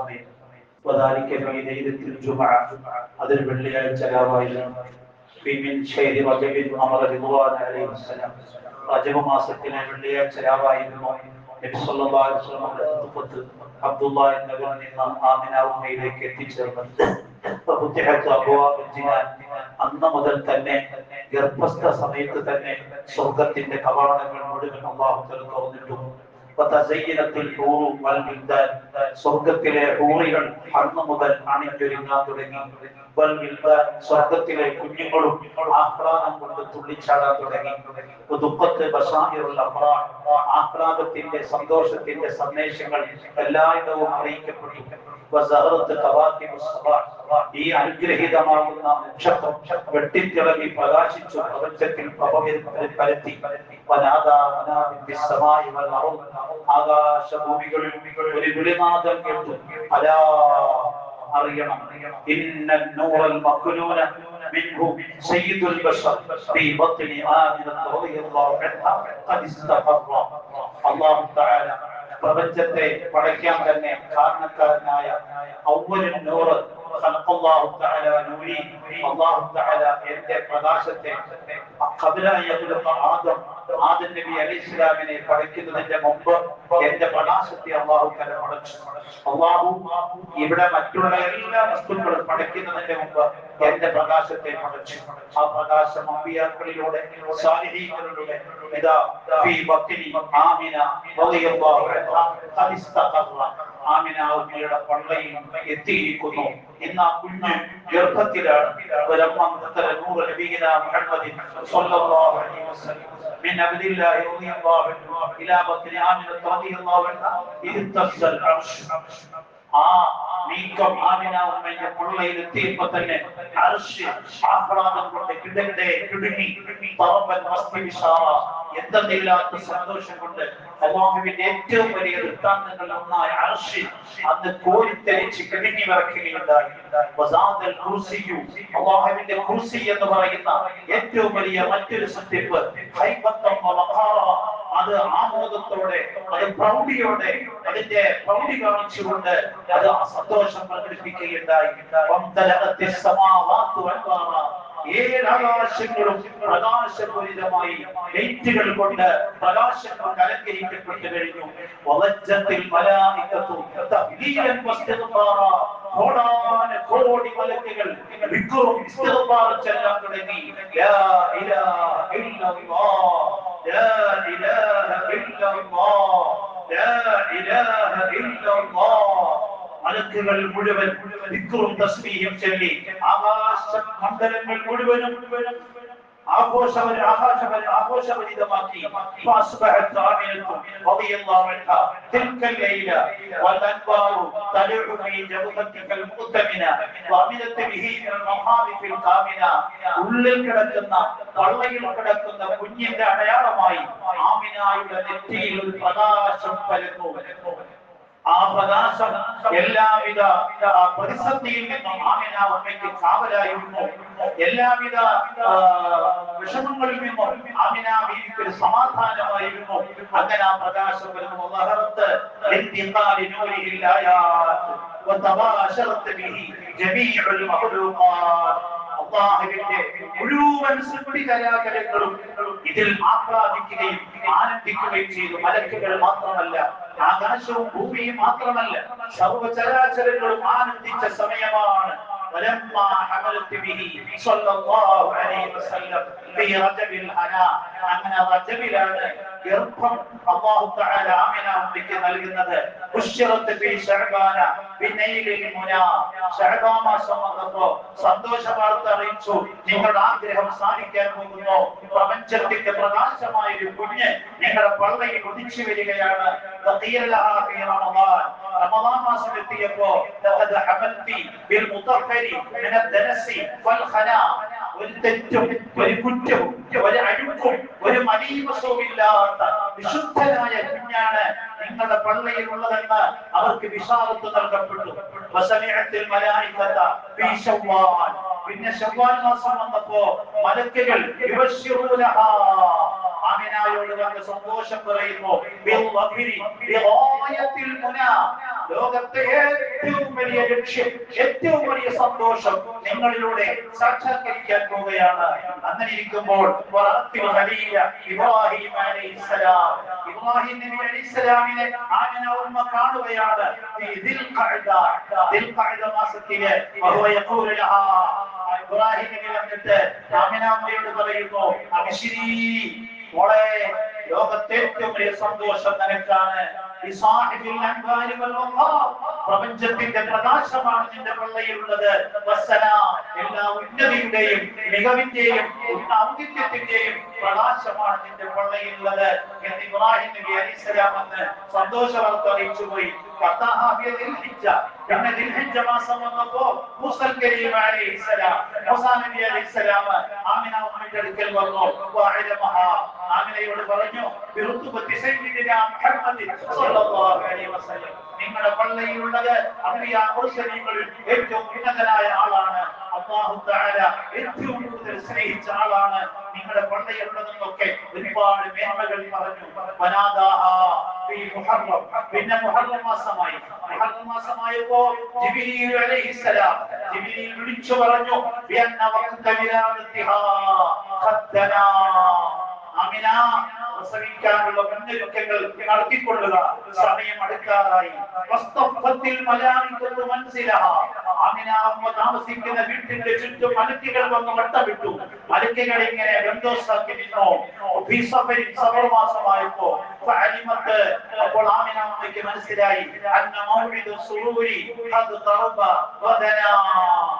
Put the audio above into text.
സമയം. അതിന് വെള്ളിയാഴ്ച രാവായിരുന്നു. റജബ മാസത്തിലെ വെള്ളിയാഴ്ച രാവായിരുന്നു. അബ്ദുല്ലാഹ് എന്നവരിൽ നിന്ന് ആമിന ഉമ്മയിലേക്ക് എത്തിച്ചേർന്നത് അന്ന് മുതൽ തന്നെ ഗർഭസ്ഥ സമയത്ത് തന്നെ സ്വർഗത്തിന്റെ കവാടങ്ങൾ മുഴുവൻ അള്ളാഹു തുറന്നിട്ടു സ്വർഗത്തിലെ ഹൂറികൾ അന്ന് മുതൽ അണിഞ്ഞൊരുങ്ങാൻ തുടങ്ങി. സ്വർഗത്തിലെ കുഞ്ഞുങ്ങളും ആഹ്ലാദം കൊണ്ട് തുള്ളിച്ചാടാൻ തുടങ്ങി. ദുഃഖത്ത് ബസായിറുള്ള ആഹ്ലാദത്തിന്റെ സന്തോഷത്തിന്റെ സന്ദേശങ്ങൾ എല്ലായിടവും അറിയിക്കപ്പെട്ടു. ഈ അനുഗ്രഹീതമാകുന്ന നക്ഷത്രം വെട്ടിത്തിളങ്ങി പ്രകാശിച്ചു പ്രപഞ്ചത്തിൽ പ്രഭ പരത്തി വനാദാ വനാദിൻ ബിസ്സമായി വൽ അർദ്. ആകാശഭൂമികളിൽ ഒരു വിളിനാദം കേട്ടു അലാ അറിയണം ഇന്നൽ നൂറൽ മഖ്ലൂന منه سيد البشر في بطن آمنة رضي الله عنها قد استقر الله تعالى പ്രപഞ്ചത്തെ പടയ്ക്കാൻ തന്നെ കാരണക്കാരനായ ഔവലിൻ നൂറ് തആല എന്റെ പ്രകാശത്തെ ആദം ആദം നബി അലൈഹിസ്സലാമിനെ പഠിക്കുന്നതിന്റെ മുമ്പ് എന്റെ പ്രകാശത്തെ അല്ലാഹു തആല പടച്ചു അല്ലാഹു ഇവിടെ മറ്റുള്ള എല്ലാ വസ്തുക്കളും പഠിക്കുന്നതിന്റെ മുമ്പ് എന്റെ പ്രകാശത്തെ പടച്ചു ആ പ്രകാശം അമ്പിയാക്കളിലൂടെ സാരിഹീകളിലൂടെ ഇതാ ആമിന റളിയല്ലാഹു അൻഹ ഖദ് ഇസ്തഖറ ആമിന ഉമ്മയുടെ പള്ളയിൽ എത്തിയിരിക്കുന്നു ഇന്ന് ആ കുഞ്ഞ് ഗർഭത്തിലാണ് ولما انتقل نور نبينا محمد صلى الله عليه وسلم من عبد الله رضي الله عنه الى بطن آمنة رضي الله عنها اذ اتصل العرش ആ നീക്കം ആമിന ഉമ്മയുടെ പുള്ളയിൽ എത്തിയപ്പോ തന്നെ അർശ് ആഹ്ലാദം കൊണ്ട് കിടങ്ങടെ കിടുങ്ങി. പറമ്പൻ മസ്തി എന്തെന്നില്ലാത്ത സന്തോഷം കൊണ്ട് അള്ളാഹുവിന്റെ ഏറ്റവും വലിയ വൃത്താന്തങ്ങളിൽ ഒന്നായ അർശ് അന്ന് കോരിത്തെരിച്ച് കിടുങ്ങി വിറക്കുകയുണ്ടായി അള്ളാഹുവിന്റെ കുർസി എന്ന് പറയുന്ന ഏറ്റവും വലിയ മറ്റൊരു സത്യപ്പ്. അത് ആമോദത്തോടെ അത് പ്രൗഢിയോടെ അതിന്റെ പ്രൗഢി കാണിച്ചുകൊണ്ട് അത് ആ സന്തോഷം പ്രകടിപ്പിക്കുകയുണ്ടായി. ഏഴാകാശങ്ങളും പ്രകാശപൂരിതമായി ലൈറ്റുകൾ കൊണ്ട് പ്രകാശങ്ങൾ അലങ്കരിക്കപ്പെട്ടു കഴിഞ്ഞു. കോടാന കോടി മലക്കുകൾ ചൊല്ലാൻ തുടങ്ങി മലക്കുകൾ മുഴുവൻ ദിക്റും തസ്ബീഹും ചൊല്ലി ആകാശ മണ്ഡലങ്ങൾ മുഴുവനും ആഘോഷവര ആകാശവര ആഘോഷഭരിതമാക്കി فأصبحت آمنة رضي الله عنها تلك الليلة والأنوار تلع في جوفتك المؤتمنة وأمنت به من المخالف الكامنة ഉള്ളിൽ കിടക്കുന്ന പള്ളയിൽ കിടക്കുന്ന കുഞ്ഞിന്റെ അടയാളമായി ആമിനായുടെ നെറ്റിയിൽ ഒരു പ്രകാശം പരന്നു ആ പ്രകാശം എല്ലാവിധ ആ, പ്രതിസന്ധിയിൽ നിന്നും ആമിന ഉമ്മയ്ക്ക് കാവലായിരുന്നു എല്ലാവിധ ആ, വിഷമങ്ങളിൽ നിന്നും ആമിന ബീവിക്ക് ഒരു സമാധാനമായിരുന്നു അങ്ങനെ ആ പ്രകാശം വരുന്നു വലഹറത്ത് ലിന്തിഖാലി നൂരിഹിൽ ആയാത്ത് وتباشرت به جميع المخلوقات അള്ളാഹുവിന്റെ മുഴുവൻ സൃഷ്ടികലാകലങ്ങളും ഇതിൽ ആഹ്ലാദിക്കുകയും ആനന്ദിക്കുകയും ചെയ്തു മലക്കുകൾ മാത്രമല്ല ആകാശവും ഭൂമിയും മാത്രമല്ല സർവചരാചരങ്ങളും ആനന്ദിച്ച സമയമാണ് ولما حملت به صلى الله عليه وسلم في رجب الهنا അങ്ങനെ റജബിലാണ് ഗർഭം അല്ലാഹു തആല ആമിന ഉമ്മയ്ക്ക് നൽകുന്നത് ബുശ്ശറത്ത് ഫീ ശഅബാന ബിനൈലിൽ മുനാ ശഅബാൻ മാസം വന്നപ്പോ സന്തോഷ വാർത്ത അറിയിച്ചു നിങ്ങളുടെ ആഗ്രഹം സാധിക്കാൻ പോകുന്നു പ്രപഞ്ചത്തിന്റെ പ്രകാശമായ ഒരു കുഞ്ഞ് നിങ്ങളുടെ പള്ളയിൽ ഉദിച്ചു വരികയാണ് വഖീല ലഹാ ഫീ റമളാൻ റമളാൻ മാസം എത്തിയപ്പോ ലഖദ് ഹമൽതി ബിൽ മുതഹരി ഖനാ. ഒരു തെറ്റും ഒരു കുറ്റവും ഒരു അഴുക്കും ഒരു മലീവസവുമില്ലാത്ത വിശുദ്ധനായ കുഞ്ഞാണ് നിങ്ങളുടെ പള്ളിയിലുള്ളതെന്ന് അവർക്ക് വിശാലത്ത് നൽകപ്പെട്ടു. പിന്നെ ശവ്വാൽ മാസം വന്നപ്പോ മലക്കുകൾ ആമിനായോട് വന്ന് സന്തോഷം പറയുന്നു ലോകത്തെ ഏറ്റവും വലിയ ലക്ഷ്യം ഏറ്റവും വലിയ സന്തോഷം നിങ്ങളിലൂടെ സാക്ഷാത്കരിക്കാൻ പോവുകയാണ്. അങ്ങനെ ഇരിക്കുമ്പോൾ ഇബ്രാഹിം അലൈഹിസ്സലാം നബി ഇബ്രാഹിം പറയുന്നു ലോകത്തെ ഏറ്റവും വലിയ സന്തോഷം നിനക്കാണ്. പ്രപഞ്ചത്തിന്റെ പ്രകാശമാണ് നിന്റെ പിള്ളയിലുള്ളത് എല്ലാ ഉന്നതിയുടെയും മികവിന്റെയും ഔദിത്യത്തിന്റെയും പ്രകാശമാണ് നിന്റെ പിള്ളയിലുള്ളത് എന്ന് ഇബ്രാഹിം നബി അലൈഹിസ്സലാം എന്ന് സന്തോഷ വാർത്ത അറിയിച്ചു പോയി. പിന്നെ ദിൽഹിജ്ജ മാസം വന്നപ്പോ മുസൽ കരീം അലൈഹിസ്സലാം മൂസാ നബി അലൈഹിസ്സലാം ആമിന ഉമ്മയുടെ അടുക്കൽ വന്നു വഅലമഹ. ആമിനയോട് പറഞ്ഞു നിങ്ങളുടെ പള്ളിയിലുള്ളത് അമ്പിയാ മുർസലീങ്ങളിൽ ഏറ്റവും ഉന്നതനായ ആളാണ്. അല്ലാഹു തആല ഏറ്റവും കൂടുതൽ സ്നേഹിച്ച ആളാണ്. നിങ്ങളുടെ പള്ളിയുള്ളതെന്നൊക്കെ ഒരുപാട് മേന്മകൾ പറഞ്ഞു. വനാദാഹ മുഹറം. പിന്നെ മുഹറം മാസമായി. മുഹറം മാസമായപ്പോ വിളിച്ചു പറഞ്ഞു വഖ്ത വിലാദത്തിഹാ ഖദ്ദനാ. അമിന പ്രസവിക്കാനുള്ള മുന്നൊരുക്കങ്ങൾ നടത്തിക്കൊള്ളുക. സമയം അടുക്കാറായി താമസിക്കുന്ന വീട്ടിന്റെ ചുറ്റും മലക്കുകൾ വന്ന് വട്ടമിട്ടു. മലക്കുകൾ ഇങ്ങനെ ബന്ധോസാക്കി നിന്നോ. ഫീ സഫരിൻ സഫർ മാസമായപ്പോ ഫഅലിമത്ത് അപ്പോൾ ആമിന അമ്മയ്ക്ക് മനസ്സിലായി. അന്ന സുറൂരി അത് തറുബ വദനാ.